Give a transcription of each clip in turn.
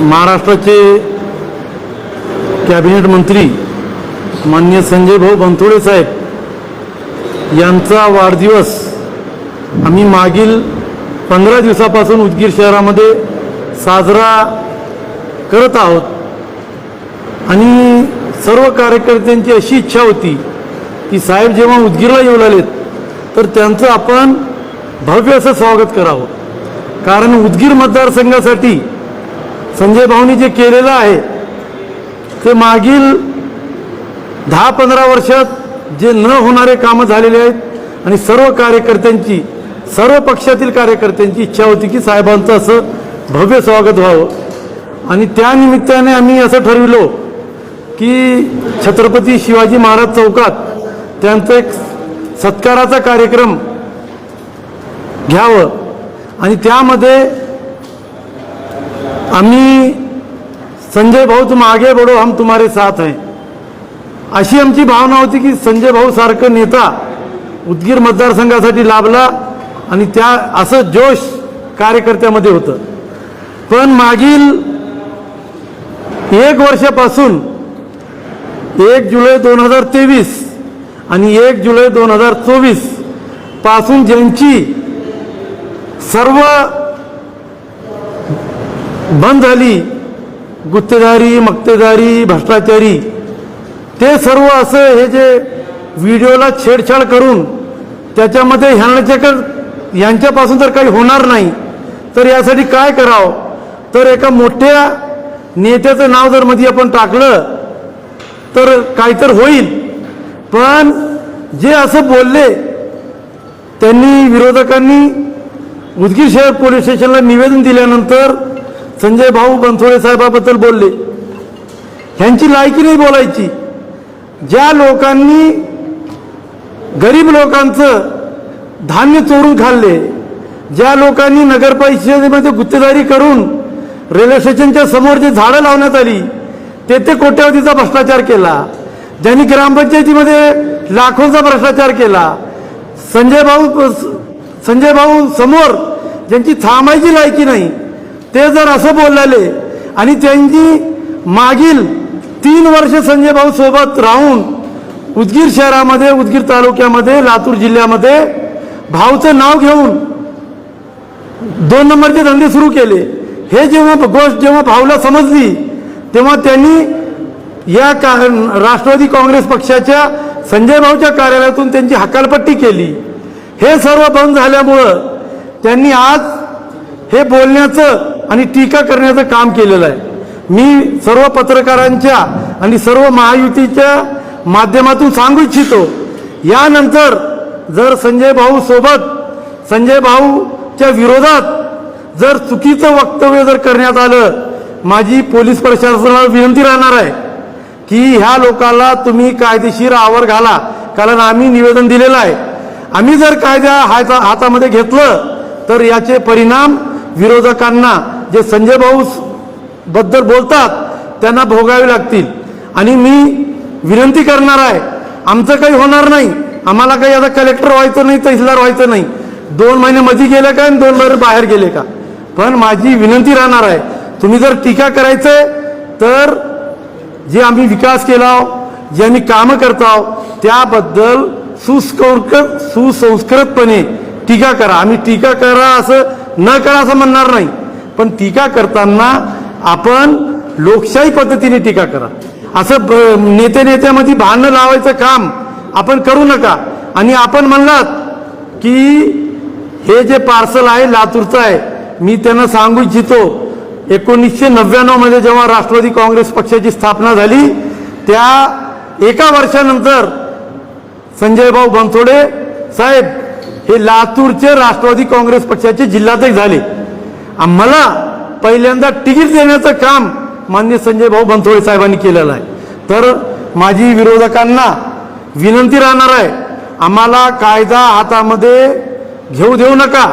महाराष्ट्राचे कॅबिनेट मंत्री मान्य संजय भाऊ बनतोडे साहेब यांचा वाढदिवस आम्ही मागील पंधरा दिवसापासून उदगीर शहरामध्ये साजरा करत आहोत. आणि सर्व कार्यकर्त्यांची अशी इच्छा होती की साहेब जेव्हा उदगीरला येऊ लागलेत तर त्यांचं आपण भव्य असं स्वागत करावं. कारण उदगीर मतदारसंघासाठी संजय भाऊनी जे केलेलं आहे ते मागील दहा पंधरा वर्षात जे न होणारे कामं झालेले आहेत आणि सर्व कार्यकर्त्यांची सर्व पक्षातील कार्यकर्त्यांची इच्छा होती की साहेबांचं असं भव्य स्वागत व्हावं. आणि त्यानिमित्ताने आम्ही असं ठरविलो की छत्रपती शिवाजी महाराज चौकात त्यांचा एक सत्काराचा कार्यक्रम घ्यावं. आणि त्यामध्ये आम्ही संजय भाऊ तुम आगे बढो हम तुम्हारे साथ आहे अशी आमची भावना होती की संजय भाऊ सारखं नेता उदगीर मतदारसंघासाठी लाभला आणि त्या असं जोश कार्यकर्त्यामध्ये होतं. पण मागील एक वर्षापासून एक जुलै दोन हजार तेवीस आणि एक जुलै दोन हजार चोवीसपासून ज्यांची सर्व बंद झाली. गुत्तेदारी मक्तेदारी भ्रष्टाचारी ते सर्व असं हे जे व्हिडिओला छेडछाड करून त्याच्यामध्ये ह्यांच्याकडे यांच्यापासून जर काही होणार नाही. तर यासाठी काय करावं? तर एका मोठ्या नेत्याचं नाव जर मध्ये आपण टाकलं तर काय तर होईल. पण जे असं बोलले त्यांनी विरोधकांनी उदगीर शहर पोलीस स्टेशनला निवेदन दिल्यानंतर संजय भाऊ बनसोडे साहेबाबद्दल बोलले. ह्यांची लायकी नाही बोलायची. ज्या लोकांनी गरीब लोकांचं धान्य चोरून खाल्ले ज्या लोकांनी नगरपरिषदेमध्ये गुत्तेदारी करून रेल्वे स्टेशनच्या समोर जे झाडं लावण्यात आली तेथे कोट्यावधीचा भ्रष्टाचार केला. ज्यांनी ग्रामपंचायतीमध्ये लाखोंचा भ्रष्टाचार केला. संजय भाऊ संजय भाऊ समोर ज्यांची थांबायची लायकी नाही ते जर असं बोललेले आणि त्यांची मागील तीन वर्ष संजय भाऊ सोबत राहून उदगीर शहरामध्ये उदगीर तालुक्यामध्ये लातूर जिल्ह्यामध्ये भाऊचं नाव घेऊन दोन नंबरचे धंदे सुरू केले. हे जेव्हा गोष्ट जेव्हा भाऊला समजली तेव्हा त्यांनी या का राष्ट्रवादी काँग्रेस पक्षाच्या संजय भाऊच्या कार्यालयातून त्यांची हकालपट्टी केली. हे सर्व बंद झाल्यामुळं त्यांनी आज हे बोलण्याचं आणि टीका करण्याचं काम केलेलं आहे. मी सर्व पत्रकारांच्या आणि सर्व महायुतीच्या माध्यमातून सांगू इच्छितो यानंतर जर संजय भाऊ सोबत संजय भाऊच्या विरोधात जर चुकीचं वक्तव्य जर करण्यात आलं माझी पोलीस प्रशासनाला विनंती राहणार आहे की ह्या लोकाला तुम्ही कायदेशीर आवर घाला कारण आम्ही निवेदन दिलेलं आहे. आम्ही जर कायद्या हाता हातामध्ये घेतलं तर याचे परिणाम विरोधकांना जे संजय भाऊ बद्दल बोलतात त्यांना भोगावे लागतील. आणि मी विनंती करणार आहे आमचं काही होणार नाही. आम्हाला काही आता कलेक्टर व्हायचं नाही तहसीलदार व्हायचं नाही. दोन महिने मधी गेले का आणि दोन महिने बाहेर गेले का? पण माझी विनंती राहणार आहे तुम्ही जर टीका करायचं तर जे आम्ही विकास केला जे आम्ही कामं करतो त्याबद्दल सुस्कौर सुसंस्कृतपणे टीका करा. आम्ही टीका करा असं न करा असं म्हणणार नाही. पण टीका करताना आपण लोकशाही पद्धतीने टीका करा. असं ब- नेते नेत्यामध्ये भांडणं लावायचं काम आपण करू नका. आणि आपण म्हणलात की हे जे पार्सल आहे लातूरचं आहे मी त्यांना सांगू इच्छितो एकोणीसशे नव्याण्णवमध्ये जेव्हा राष्ट्रवादी काँग्रेस पक्षाची स्थापना झाली त्या एका वर्षानंतर संजयभाऊ बनसोडे साहेब हे लातूरचे राष्ट्रवादी काँग्रेस पक्षाचे जिल्हाध्यक्ष झाले. आम्हाला पहिल्यांदा तिकीट देण्याचं काम मान्य संजय भाऊ बनसोडे साहेबांनी केलेलं आहे. तर माझी विरोधकांना विनंती राहणार आहे आम्हाला कायदा हातामध्ये घेऊ देऊ नका.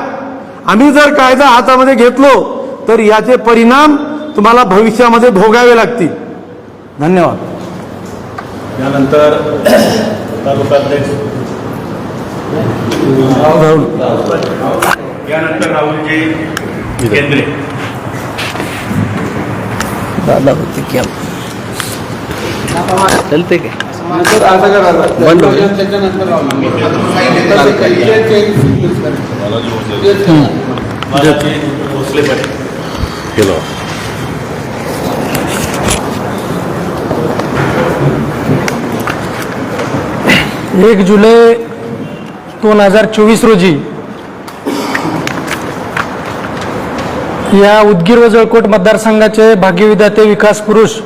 आम्ही जर कायदा हातामध्ये घेतलो तर याचे परिणाम तुम्हाला भविष्यामध्ये भोगावे लागतील. धन्यवाद. त्यानंतर तालुकाध्यक्ष राहुल. यानंतर राहुलजी. केंद्रे। दादा होते की चलते काय? नंतर असं करा बंद होईल. त्याच्यानंतर लावणार. नंतर ते काही ते change करा. तेच करा. बालाजी भोसले पाटील केलो एक जुलै दोन हजार चोवीस रोजी या उदगीर व जळकोट मतदारसंघाचे भाग्यविधाते विकास पुरुष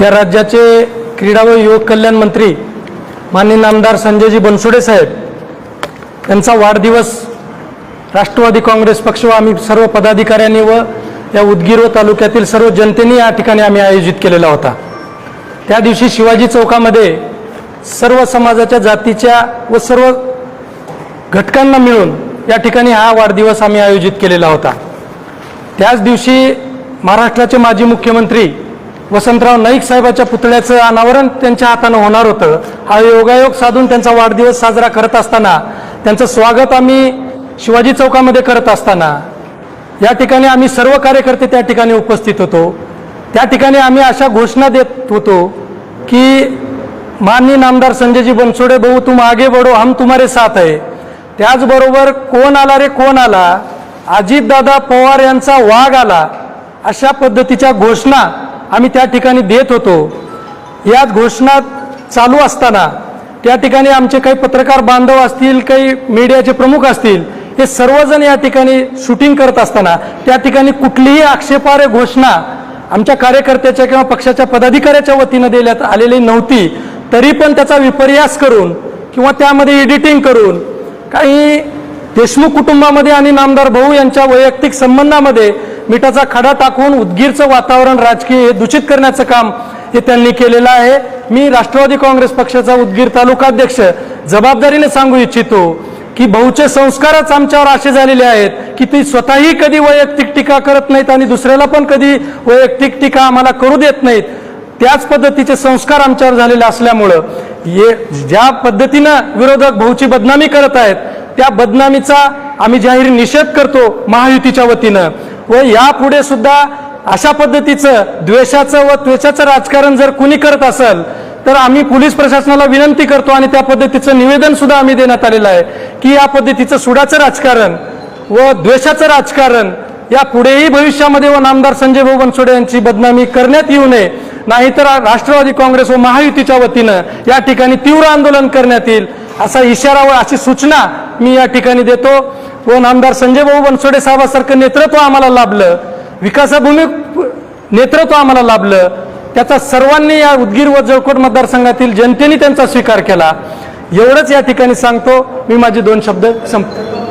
या राज्याचे क्रीडा व युवक कल्याण मंत्री माननीय आमदार संजयजी बनसोडे साहेब यांचा वाढदिवस राष्ट्रवादी काँग्रेस पक्ष व आम्ही सर्व पदाधिकाऱ्यांनी व या उदगीर व तालुक्यातील सर्व जनतेने या ठिकाणी आम्ही आयोजित केलेला होता. त्या दिवशी शिवाजी चौकामध्ये सर्व समाजाच्या जातीच्या व सर्व घटकांना मिळून या ठिकाणी हा वाढदिवस आम्ही आयोजित केलेला होता. त्याच दिवशी महाराष्ट्राचे माजी मुख्यमंत्री वसंतराव नाईक साहेबाच्या पुतळ्याचं अनावरण त्यांच्या हातानं होणार होतं. हा योगायोग साधून त्यांचा वाढदिवस साजरा करत असताना त्यांचं स्वागत आम्ही शिवाजी चौकामध्ये करत असताना या ठिकाणी आम्ही सर्व कार्यकर्ते त्या ठिकाणी उपस्थित होतो. त्या ठिकाणी आम्ही अशा घोषणा देत होतो की माननीय नामदार संजयजी बनसोडे भाऊ तुम आगे बढ़ो हम तुम्हारे साथ आहे त्याचबरोबर कोण आला रे कोण आला? अजितदादा पवार यांचा वाघ आला. अशा पद्धतीच्या घोषणा आम्ही त्या ठिकाणी देत होतो. याच घोषणा चालू असताना त्या ठिकाणी आमचे काही पत्रकार बांधव असतील काही मीडियाचे प्रमुख असतील हे सर्वजण या ठिकाणी शूटिंग करत असताना त्या ठिकाणी कुठलीही आक्षेपार्ह घोषणा आमच्या कार्यकर्त्याच्या किंवा पक्षाच्या पदाधिकाऱ्याच्या वतीनं देण्यात आलेली नव्हती. तरी पण त्याचा विपर्यास करून किंवा त्यामध्ये एडिटिंग करून काही देशमुख कुटुंबामध्ये आणि नामदार भाऊ यांच्या वैयक्तिक संबंधामध्ये मिठाचा खडा टाकून उदगीरचं वातावरण राजकीय हे दूषित करण्याचं काम हे त्यांनी केलेलं आहे. मी राष्ट्रवादी काँग्रेस पक्षाचा उदगीर तालुकाध्यक्ष जबाबदारीने सांगू इच्छितो की भाऊचे संस्कारच आमच्यावर असे झालेले आहेत की ती स्वतःही कधी वैयक्तिक टीका करत नाहीत आणि दुसऱ्याला पण कधी वैयक्तिक टीका आम्हाला करू देत नाहीत. त्याच पद्धतीचे संस्कार आमच्यावर झालेले असल्यामुळं ये ज्या पद्धतीनं विरोधक भाऊची बदनामी करत आहेत त्या बदनामीचा आम्ही जाहीर निषेध करतो महायुतीच्या वतीनं. व यापुढे सुद्धा अशा पद्धतीचं द्वेषाचं व त्वेषाचं राजकारण जर कुणी करत असेल तर आम्ही पोलीस प्रशासनाला विनंती करतो आणि त्या पद्धतीचं निवेदन सुद्धा आम्ही देण्यात आलेलं आहे की या पद्धतीचं सुडाचं राजकारण व द्वेषाचं राजकारण या पुढेही भविष्यामध्ये व नामदार संजय भाऊ बनसोडे यांची बदनामी करण्यात येऊ नये. नाहीतर राष्ट्रवादी काँग्रेस व महायुतीच्या वतीनं या ठिकाणी तीव्र आंदोलन करण्यात येईल असा इशारा व अशी सूचना मी या ठिकाणी देतो. व आमदार संजय भाऊ बनसोडे साहेबासारखं नेतृत्व आम्हाला लाभलं विकासाभूमी नेतृत्व आम्हाला लाभलं त्याचा सर्वांनी या उदगीर व जळकोट मतदारसंघातील जनतेने त्यांचा स्वीकार केला. एवढंच या ठिकाणी सांगतो. मी माझे दोन शब्द संपतो.